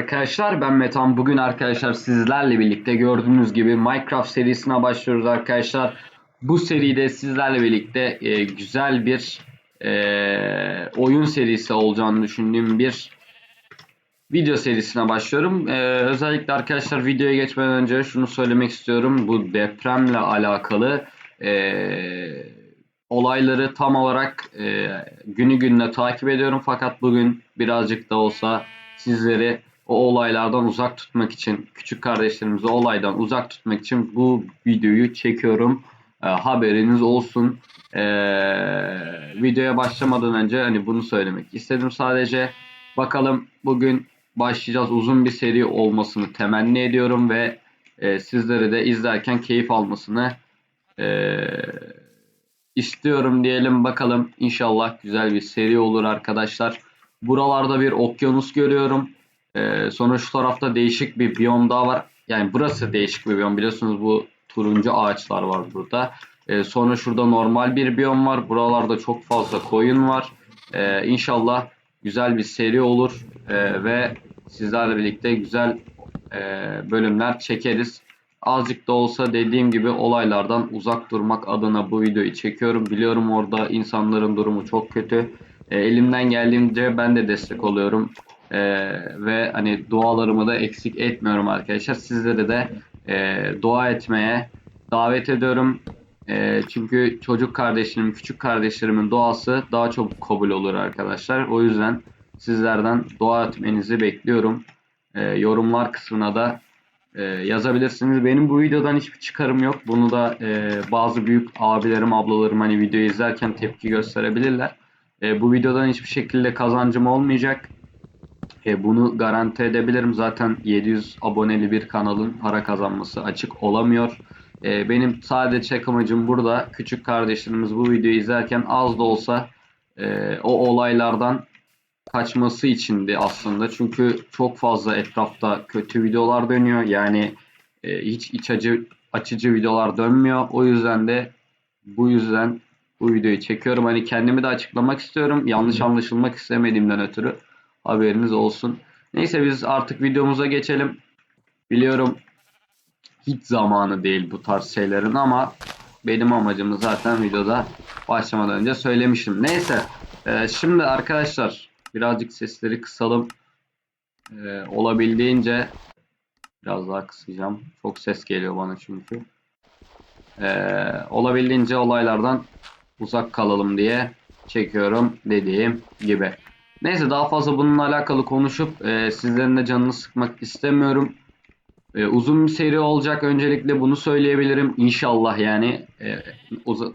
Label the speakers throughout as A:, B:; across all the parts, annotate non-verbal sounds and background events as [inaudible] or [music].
A: arkadaşlar ben Metan. Bugün arkadaşlar sizlerle birlikte gördüğünüz gibi Minecraft serisine başlıyoruz arkadaşlar. Bu seride sizlerle birlikte e, güzel bir e, oyun serisi olacağını düşündüğüm bir video serisine başlıyorum. E, özellikle arkadaşlar videoya geçmeden önce şunu söylemek istiyorum. Bu depremle alakalı e, olayları tam olarak e, günü gününe takip ediyorum. Fakat bugün birazcık da olsa sizleri o olaylardan uzak tutmak için, küçük kardeşlerimizi olaydan uzak tutmak için bu videoyu çekiyorum. E, haberiniz olsun. E, videoya başlamadan önce hani bunu söylemek istedim sadece. Bakalım bugün başlayacağız. Uzun bir seri olmasını temenni ediyorum ve e, sizlere de izlerken keyif almasını e, istiyorum diyelim bakalım. İnşallah güzel bir seri olur arkadaşlar. Buralarda bir okyanus görüyorum. Ee, sonra şu tarafta değişik bir biyom daha var. Yani burası değişik bir biyom. Biliyorsunuz bu turuncu ağaçlar var burada. Ee, sonra şurada normal bir biyom var. Buralarda çok fazla koyun var. Ee, inşallah güzel bir seri olur. Ee, ve sizlerle birlikte güzel e, bölümler çekeriz. Azıcık da olsa dediğim gibi olaylardan uzak durmak adına bu videoyu çekiyorum. Biliyorum orada insanların durumu çok kötü. E, elimden geldiğince ben de destek oluyorum. E, ve hani dualarımı da eksik etmiyorum arkadaşlar. Sizleri de e, dua etmeye davet ediyorum. E, çünkü çocuk kardeşlerim, küçük kardeşlerimin duası daha çok kabul olur arkadaşlar. O yüzden sizlerden dua etmenizi bekliyorum. E, yorumlar kısmına da e, yazabilirsiniz. Benim bu videodan hiçbir çıkarım yok. Bunu da e, bazı büyük abilerim, ablalarım hani videoyu izlerken tepki gösterebilirler. E, bu videodan hiçbir şekilde kazancım olmayacak. E, bunu garanti edebilirim. Zaten 700 aboneli bir kanalın para kazanması açık olamıyor. E, benim sadece çek amacım burada küçük kardeşlerimiz bu videoyu izlerken az da olsa e, o olaylardan kaçması içindi aslında. Çünkü çok fazla etrafta kötü videolar dönüyor. Yani e, hiç iç acı açıcı videolar dönmüyor. O yüzden de bu yüzden bu videoyu çekiyorum. Hani kendimi de açıklamak istiyorum. Yanlış anlaşılmak istemediğimden ötürü haberiniz olsun. Neyse biz artık videomuza geçelim. Biliyorum hiç zamanı değil bu tarz şeylerin ama benim amacımı zaten videoda başlamadan önce söylemiştim. Neyse e, şimdi arkadaşlar birazcık sesleri kısalım. E, olabildiğince biraz daha kısacağım. Çok ses geliyor bana çünkü. E, olabildiğince olaylardan uzak kalalım diye çekiyorum dediğim gibi. Neyse daha fazla bununla alakalı konuşup e, sizlerin de canını sıkmak istemiyorum. E, uzun bir seri olacak. Öncelikle bunu söyleyebilirim. İnşallah yani e,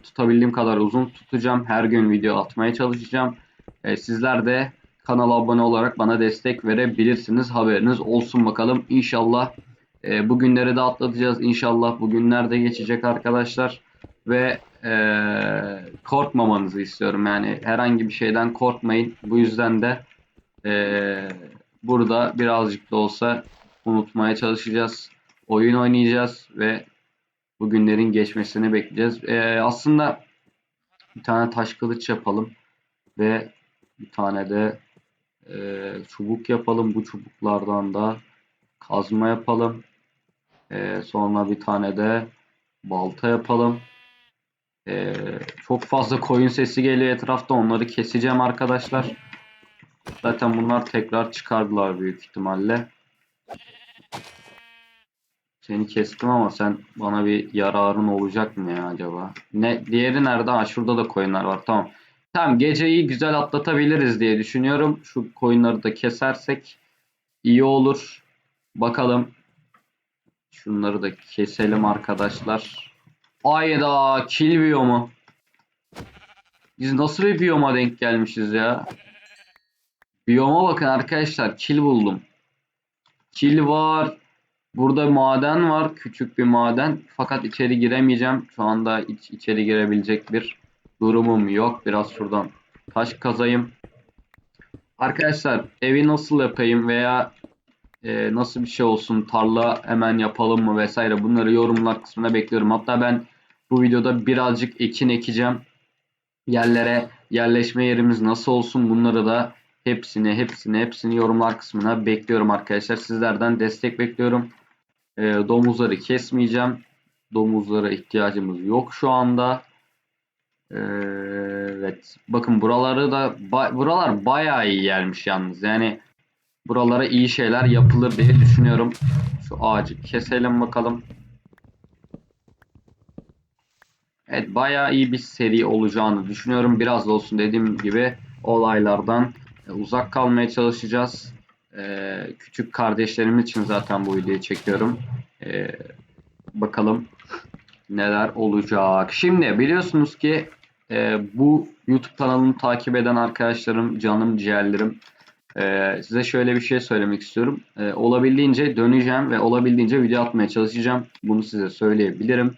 A: tutabildiğim kadar uzun tutacağım. Her gün video atmaya çalışacağım. E, sizler de kanala abone olarak bana destek verebilirsiniz. Haberiniz olsun bakalım. İnşallah e, bu günleri de atlatacağız. İnşallah bu günler de geçecek arkadaşlar. Ve e, korkmamanızı istiyorum. Yani herhangi bir şeyden korkmayın. Bu yüzden de e, burada birazcık da olsa unutmaya çalışacağız. Oyun oynayacağız ve bu günlerin geçmesini bekleyeceğiz. E, aslında bir tane taş kılıç yapalım ve bir tane de e, çubuk yapalım. Bu çubuklardan da kazma yapalım. E, sonra bir tane de balta yapalım. Ee, çok fazla koyun sesi geliyor etrafta. Onları keseceğim arkadaşlar. Zaten bunlar tekrar çıkardılar büyük ihtimalle. Seni kestim ama sen bana bir yararın olacak mı ya acaba? Ne diğeri nerede? Ha şurada da koyunlar var. Tamam. Tamam geceyi güzel atlatabiliriz diye düşünüyorum. Şu koyunları da kesersek iyi olur. Bakalım. Şunları da keselim arkadaşlar. Ayda kill biyomu. Biz nasıl bir biyoma denk gelmişiz ya? Biyoma bakın arkadaşlar. Kill buldum. Kill var. Burada maden var. Küçük bir maden. Fakat içeri giremeyeceğim. Şu anda iç, içeri girebilecek bir durumum yok. Biraz şuradan taş kazayım. Arkadaşlar evi nasıl yapayım veya e, nasıl bir şey olsun tarla hemen yapalım mı vesaire bunları yorumlar kısmına bekliyorum. Hatta ben bu videoda birazcık ekin ekeceğim. Yerlere yerleşme yerimiz nasıl olsun bunları da hepsini hepsini hepsini yorumlar kısmına bekliyorum arkadaşlar. Sizlerden destek bekliyorum. Ee, domuzları kesmeyeceğim. Domuzlara ihtiyacımız yok şu anda. Ee, evet. Bakın buraları da ba- buralar bayağı iyi yermiş yalnız. Yani buralara iyi şeyler yapılır diye düşünüyorum. Şu ağacı keselim bakalım. Evet bayağı iyi bir seri olacağını düşünüyorum. Biraz da olsun dediğim gibi olaylardan e, uzak kalmaya çalışacağız. Ee, küçük kardeşlerim için zaten bu videoyu çekiyorum. Ee, bakalım neler olacak. Şimdi biliyorsunuz ki e, bu YouTube kanalını takip eden arkadaşlarım, canım, ciğerlerim e, size şöyle bir şey söylemek istiyorum. E, olabildiğince döneceğim ve olabildiğince video atmaya çalışacağım. Bunu size söyleyebilirim.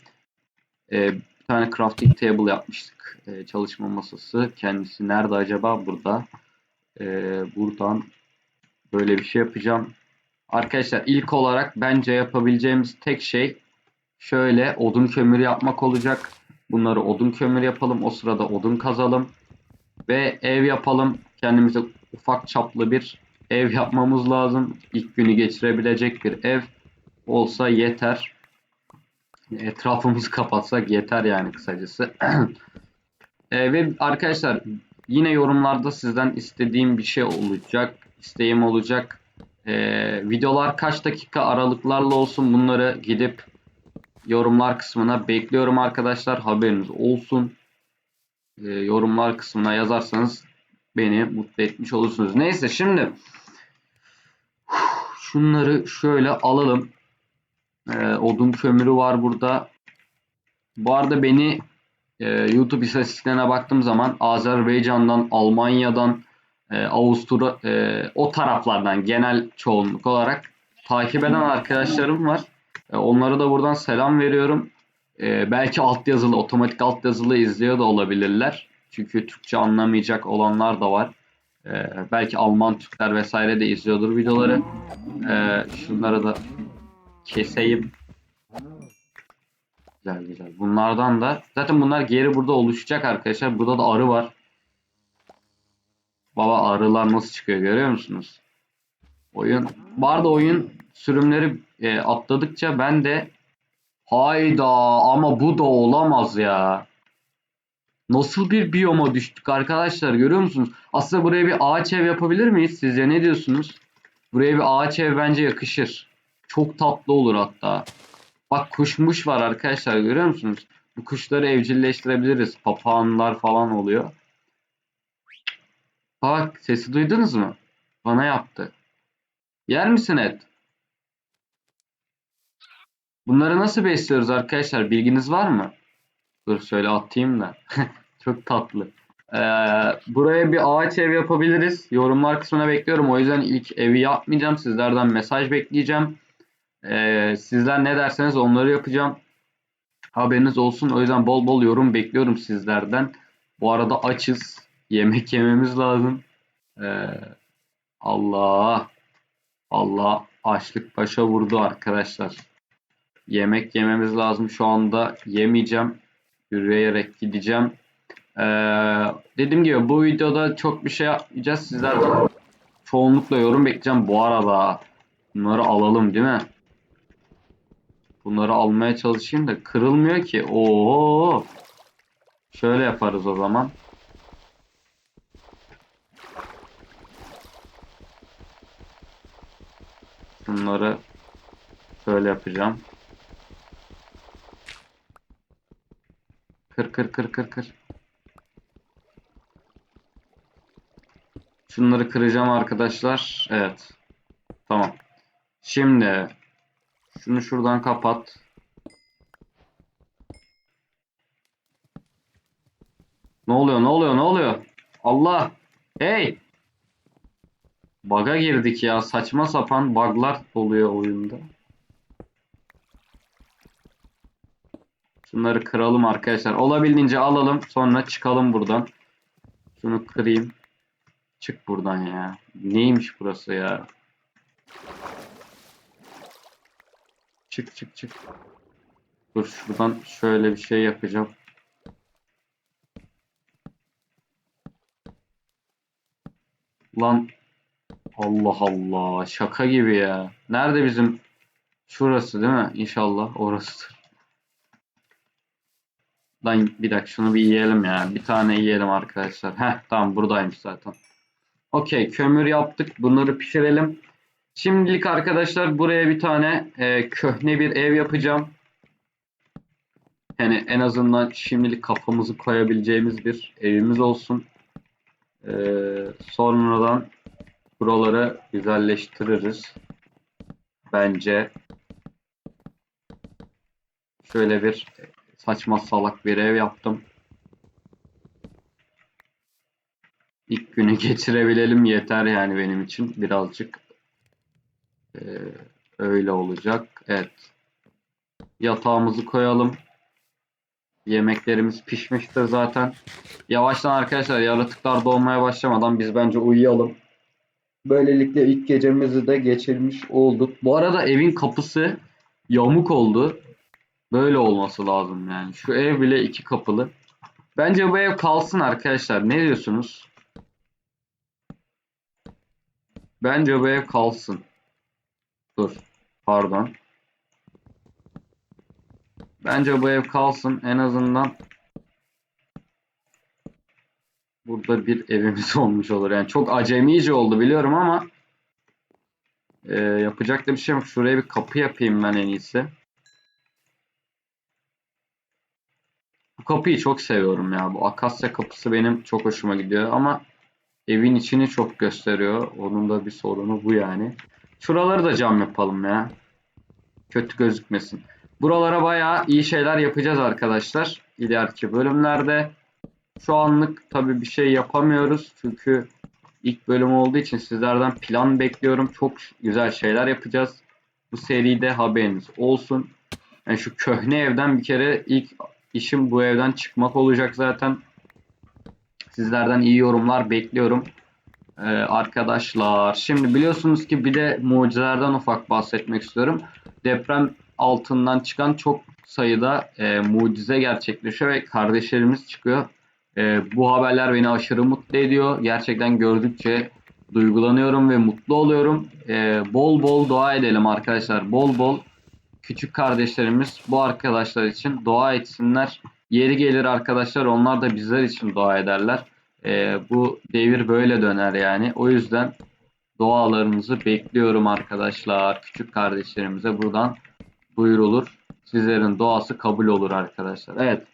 A: E, bir tane crafting table yapmıştık. E, çalışma masası. Kendisi nerede acaba? Burada. E, buradan böyle bir şey yapacağım. Arkadaşlar ilk olarak bence yapabileceğimiz tek şey şöyle odun kömür yapmak olacak. Bunları odun kömür yapalım. O sırada odun kazalım. Ve ev yapalım. Kendimize ufak çaplı bir ev yapmamız lazım. İlk günü geçirebilecek bir ev olsa yeter. Etrafımızı kapatsak yeter yani kısacası. [clears throat] E, ve arkadaşlar yine yorumlarda sizden istediğim bir şey olacak. isteğim olacak. E, videolar kaç dakika aralıklarla olsun bunları gidip yorumlar kısmına bekliyorum arkadaşlar. Haberiniz olsun. E, yorumlar kısmına yazarsanız beni mutlu etmiş olursunuz. Neyse şimdi [sighs] şunları şöyle alalım. E, odun kömürü var burada. Bu arada beni e, YouTube istatistiklerine baktığım zaman Azerbaycan'dan, Almanya'dan, e, Avusturya, e, o taraflardan genel çoğunluk olarak takip eden arkadaşlarım var. E, onlara da buradan selam veriyorum. E, belki altyazılı, otomatik altyazılı izliyor da olabilirler. Çünkü Türkçe anlamayacak olanlar da var. E, belki Alman Türkler vesaire de izliyordur videoları. E, şunları da keseyim. Güzel güzel. Bunlardan da zaten bunlar geri burada oluşacak arkadaşlar. Burada da arı var. Baba arılar nasıl çıkıyor görüyor musunuz? Oyun. Bu arada oyun sürümleri e, atladıkça ben de hayda ama bu da olamaz ya. Nasıl bir biyoma düştük arkadaşlar görüyor musunuz? Aslında buraya bir ağaç ev yapabilir miyiz? Sizce ne diyorsunuz? Buraya bir ağaç ev bence yakışır. Çok tatlı olur hatta. Bak kuşmuş var arkadaşlar görüyor musunuz? Bu kuşları evcilleştirebiliriz. Papağanlar falan oluyor. Bak sesi duydunuz mu? Bana yaptı. Yer misin et? Bunları nasıl besliyoruz arkadaşlar? Bilginiz var mı? Dur şöyle atayım da. [laughs] Çok tatlı. Ee, buraya bir ağaç ev yapabiliriz. Yorumlar kısmına bekliyorum. O yüzden ilk evi yapmayacağım. Sizlerden mesaj bekleyeceğim. Ee, sizler ne derseniz onları yapacağım. Haberiniz olsun. O yüzden bol bol yorum bekliyorum sizlerden. Bu arada açız. Yemek yememiz lazım. Ee, Allah. Allah açlık başa vurdu arkadaşlar. Yemek yememiz lazım. Şu anda yemeyeceğim. Yürüyerek gideceğim. Ee, dediğim gibi bu videoda çok bir şey yapmayacağız. Sizlerden çoğunlukla yorum bekleyeceğim. Bu arada bunları alalım değil mi? Bunları almaya çalışayım da kırılmıyor ki. Oo. Şöyle yaparız o zaman. Bunları şöyle yapacağım. Kır kır kır kır kır. Şunları kıracağım arkadaşlar. Evet. Tamam. Şimdi şunu şuradan kapat. Ne oluyor? Ne oluyor? Ne oluyor? Allah! Hey! Bug'a girdik ya. Saçma sapan bug'lar oluyor oyunda. Şunları kıralım arkadaşlar. Olabildiğince alalım. Sonra çıkalım buradan. Şunu kırayım. Çık buradan ya. Neymiş burası ya? Çık çık çık. Dur şuradan şöyle bir şey yapacağım. Lan Allah Allah şaka gibi ya. Nerede bizim şurası değil mi? İnşallah orasıdır. Lan bir dakika şunu bir yiyelim ya. Bir tane yiyelim arkadaşlar. Heh tamam buradaymış zaten. Okey kömür yaptık. Bunları pişirelim. Şimdilik arkadaşlar buraya bir tane e, köhne bir ev yapacağım. Yani en azından şimdilik kafamızı koyabileceğimiz bir evimiz olsun. Ee, sonradan buraları güzelleştiririz. Bence şöyle bir saçma salak bir ev yaptım. İlk günü [laughs] geçirebilelim yeter yani benim için birazcık ee, öyle olacak. Evet. Yatağımızı koyalım. Yemeklerimiz pişmiştir zaten. Yavaştan arkadaşlar yaratıklar doğmaya başlamadan biz bence uyuyalım. Böylelikle ilk gecemizi de geçirmiş olduk. Bu arada evin kapısı yamuk oldu. Böyle olması lazım yani. Şu ev bile iki kapılı. Bence bu ev kalsın arkadaşlar. Ne diyorsunuz? Bence bu ev kalsın. Dur. Pardon. Bence bu ev kalsın. En azından burada bir evimiz [laughs] olmuş olur. Yani çok acemice oldu biliyorum ama e, yapacak da bir şey yok. Şuraya bir kapı yapayım ben en iyisi. Bu kapıyı çok seviyorum ya. Bu akasya kapısı benim çok hoşuma gidiyor ama evin içini çok gösteriyor. Onun da bir sorunu bu yani. Şuraları da cam yapalım ya. Kötü gözükmesin. Buralara bayağı iyi şeyler yapacağız arkadaşlar. İleriki bölümlerde. Şu anlık tabii bir şey yapamıyoruz. Çünkü ilk bölüm olduğu için sizlerden plan bekliyorum. Çok güzel şeyler yapacağız. Bu seride haberiniz olsun. Yani şu köhne evden bir kere ilk işim bu evden çıkmak olacak zaten. Sizlerden iyi yorumlar bekliyorum. Ee, arkadaşlar şimdi biliyorsunuz ki bir de mucizelerden ufak bahsetmek istiyorum. Deprem altından çıkan çok sayıda e, mucize gerçekleşiyor ve kardeşlerimiz çıkıyor. E, bu haberler beni aşırı mutlu ediyor. Gerçekten gördükçe duygulanıyorum ve mutlu oluyorum. E, bol bol dua edelim arkadaşlar. Bol bol küçük kardeşlerimiz bu arkadaşlar için dua etsinler. Yeri gelir arkadaşlar onlar da bizler için dua ederler. E, bu devir böyle döner yani. O yüzden dualarınızı bekliyorum arkadaşlar. Küçük kardeşlerimize buradan buyurulur. Sizlerin duası kabul olur arkadaşlar. Evet.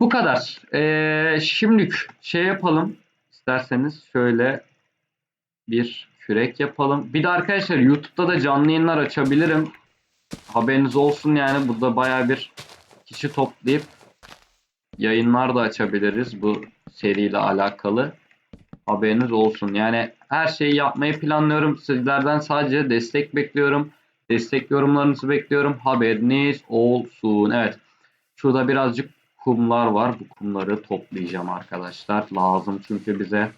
A: Bu kadar. Ee, şimdilik şey yapalım. İsterseniz şöyle bir kürek yapalım. Bir de arkadaşlar YouTube'da da canlı yayınlar açabilirim. Haberiniz olsun yani. Burada baya bir kişi toplayıp yayınlar da açabiliriz bu seriyle alakalı. Haberiniz olsun. Yani her şeyi yapmayı planlıyorum. Sizlerden sadece destek bekliyorum. Destek yorumlarınızı bekliyorum. Haberiniz olsun. Evet. Şurada birazcık kumlar var. Bu kumları toplayacağım arkadaşlar. Lazım çünkü bize.